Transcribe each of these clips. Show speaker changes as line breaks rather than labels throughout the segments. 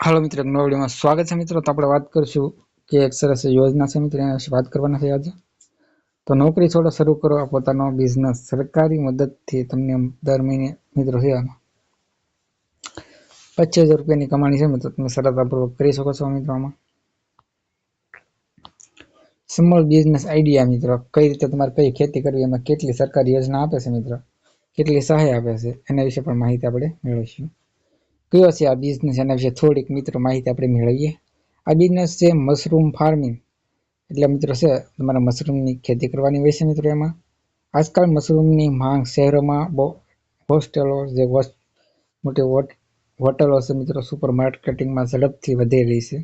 હાલો મિત્રો નવા સ્વાગત છે મિત્રો. તો આપણે વાત કરીશું કે એક સરસ યોજના છે મિત્રો, એના વિશે વાત કરવાના છે આજે. તો નોકરી છોડો શરૂ કરો પોતાનો બિઝનેસ સરકારી મદદથી તમને દર મહિને મિત્રો છે પચીસ હજાર રૂપિયાની કમાણી છે મિત્રો, તમે સરળતાપૂર્વક કરી શકો છો મિત્રો આમાં. સ્મોલ બિઝનેસ આઈડિયા મિત્રો, કઈ રીતે તમારે કઈ ખેતી કરવી, એમાં કેટલી સરકારી યોજના આપે છે મિત્રો? કેટલી સહાય આપે છે? એના વિશે પણ માહિતી આપણે મેળવીશું. કયો છે આ બિઝનેસ એના વિશે થોડીક મિત્રો માહિતી આપણે મેળવીએ. આ બિઝનેસ છે મશરૂમ ફાર્મિંગ એટલે મિત્રો છે, તમારે મશરૂમની ખેતી કરવાની હોય છે મિત્રો એમાં. આજકાલ મશરૂમની માંગ શહેરોમાં બહુ હોસ્ટેલો જે મોટી હોટલો છે મિત્રો સુપર માર્કેટિંગમાં ઝડપથી વધી રહી છે.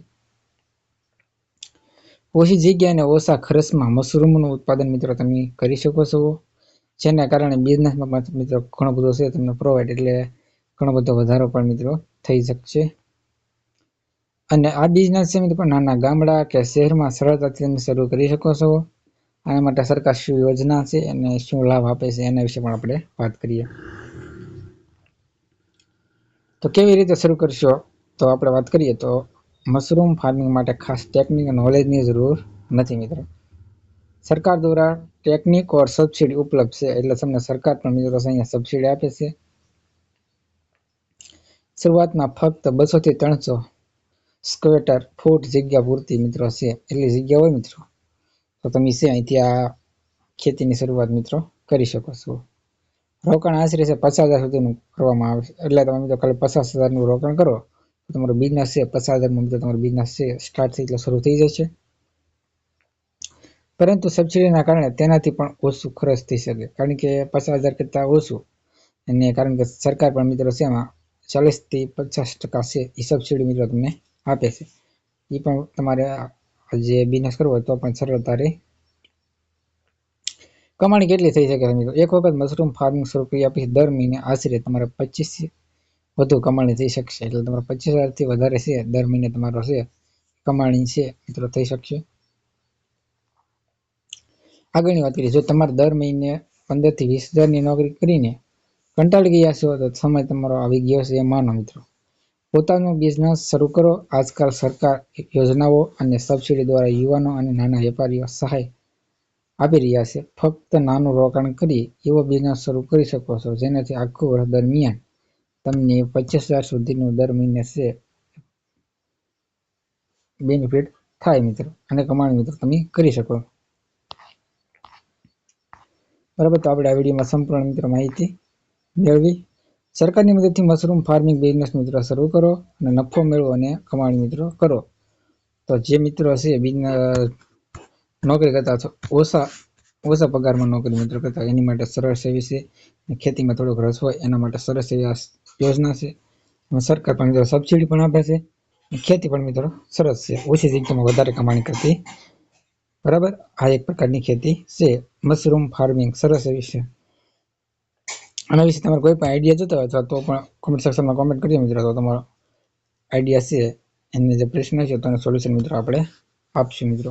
ઓછી જગ્યા અને ઓછા ખર્ચમાં મશરૂમનું ઉત્પાદન મિત્રો તમે કરી શકો છો. જેના કારણે બિઝનેસમાં મિત્રો ઘણો બધો છે તમને પ્રોવાઈડ એટલે ઘણો બધો વધારો પણ મિત્રો થઈ શકશે. અને આ બિઝનેસ છે મિત્રો નાના ગામડા કે શહેરમાં સરળતાથી તમે શરૂ કરી શકો છો. આના માટે સરકાર શું યોજના છે અને શું લાભ આપે છે એના વિશે પણ આપણે વાત કરીએ. તો કેવી રીતે શરૂ કરશો? તો આપણે વાત કરીએ તો મશરૂમ ફાર્મિંગ માટે ખાસ ટેકનિક નોલેજની જરૂર નથી મિત્રો. સરકાર દ્વારા ટેકનિક ઓર સબસિડી ઉપલબ્ધ છે એટલે તમને સરકાર પણ મિત્રો અહીંયા સબસિડી આપે છે. શરૂઆતમાં ફક્ત બસો થી ત્રણસો સ્ક્વેટર ફૂટ જગ્યા પૂરતી મિત્રો છે. એટલી જગ્યા હોય મિત્રો. તો તમે છે અહીંથી આ ખેતીની શરૂઆત મિત્રો કરી શકો છો. રોકાણ આશરે છે પચાસ હજાર સુધીનું કરવામાં આવે છે. એટલે તમે મિત્રો ખાલી પચાસ હજારનું રોકાણ કરો, તો તમારો બિઝનેસ છે. પચાસ હજારમાં મિત્રો તમારો બિઝનેસ છે સ્ટાર્ટ થઈ એટલે શરૂ થઈ જશે. પરંતુ સબસિડીના કારણે તેનાથી પણ ઓછું ખર્ચ થઈ શકે. કારણ કે પચાસ હજાર કરતાં ઓછું. અને કારણ કે સરકાર પણ મિત્રો છે એમાં ચાલીસથી પચાસ ટકા છે એ સબસિડી મિત્રો તમને આપે છે. એ પણ તમારે જે બિઝનેસ કરવો હોય તો પણ સરળતા રહે કમાણી કેટલી થઈ શકે મિત્રો? એક વખત મશરૂમ ફાર્મિંગ શરૂ કરી પછી દર મહિને આશરે તમારે પચીસ વધુ કમાણી થઈ શકશે. એટલે તમારે પચીસ હજારથી વધારે છે. દર મહિને તમારો છે કમાણી છે મિત્રો થઈ શકશે. આગળની વાત કરીએ. જો તમારે દર મહિને પંદરથી વીસ હજારની નોકરી કરીને કંટાળી ગયા છો તો સમય તમારો આવી ગયો છે એ માનો મિત્રો. પોતાનો બિઝનેસ શરૂ કરો. આજકાલ સરકાર યોજનાઓ અને સબસિડી દ્વારા યુવાનો અને નાના વેપારીઓ સહાય આપી રહ્યા છે. ફક્ત નાનું રોકાણ કરી એવો બિઝનેસ શરૂ કરી શકો છો, જેનાથી આખું વર્ષ દરમિયાન તમને પચીસ હજાર સુધીનું દર મહિને છે બેનિફિટ થાય મિત્રો, અને કમાણી મિત્રો તમે કરી શકો. બરાબર, તો આપણે આ વિડીયોમાં સંપૂર્ણ મિત્રો માહિતી મેળવી. સરકારની મદદથી મશરૂમ ફાર્મિંગ બિઝનેસ મિત્રો શરૂ કરો અને નફો મેળવો અને કમાણી મિત્રો કરો. તો જે મિત્રો છે બિઝનેસ નોકરી કરતા ઓછા ઓછા પગારમાં નોકરી મિત્રો કરતા એની માટે સરળ સેવી છે. ખેતીમાં થોડોક રસ હોય, એના માટે સરસ એવી યોજના છે. સરકાર પણ મિત્રો સબસિડી પણ આપે છે. ખેતી પણ મિત્રો સરસ છે. ઓછી જગ્યામાં વધારે કમાણી કરતી. બરાબર? આ એક પ્રકારની ખેતી છે. મશરૂમ ફાર્મિંગ સરસ એવી છે. આના વિશે તમારે કોઈ પણ આઈડિયા જોતા હોય તો પણ કોમેન્ટ સેક્શનમાં કોમેન્ટ કરીએ મિત્રો. તો તમારો આઈડિયા છે, એને જે પ્રશ્ન છે તો સોલ્યુશન મિત્રો આપણે આપશું મિત્રો.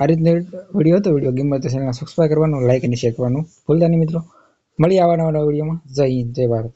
આ રીતનો વીડિયો હતો વીડિયો ગેમ તો ચેનલને સબસ્ક્રાઈબ કરવાનું લાઇક અને શેર કરવાનું ભૂલતા નહીં મિત્રો. મળી આવવાના વિડીયોમાં જય હિન્દ, જય ભારત.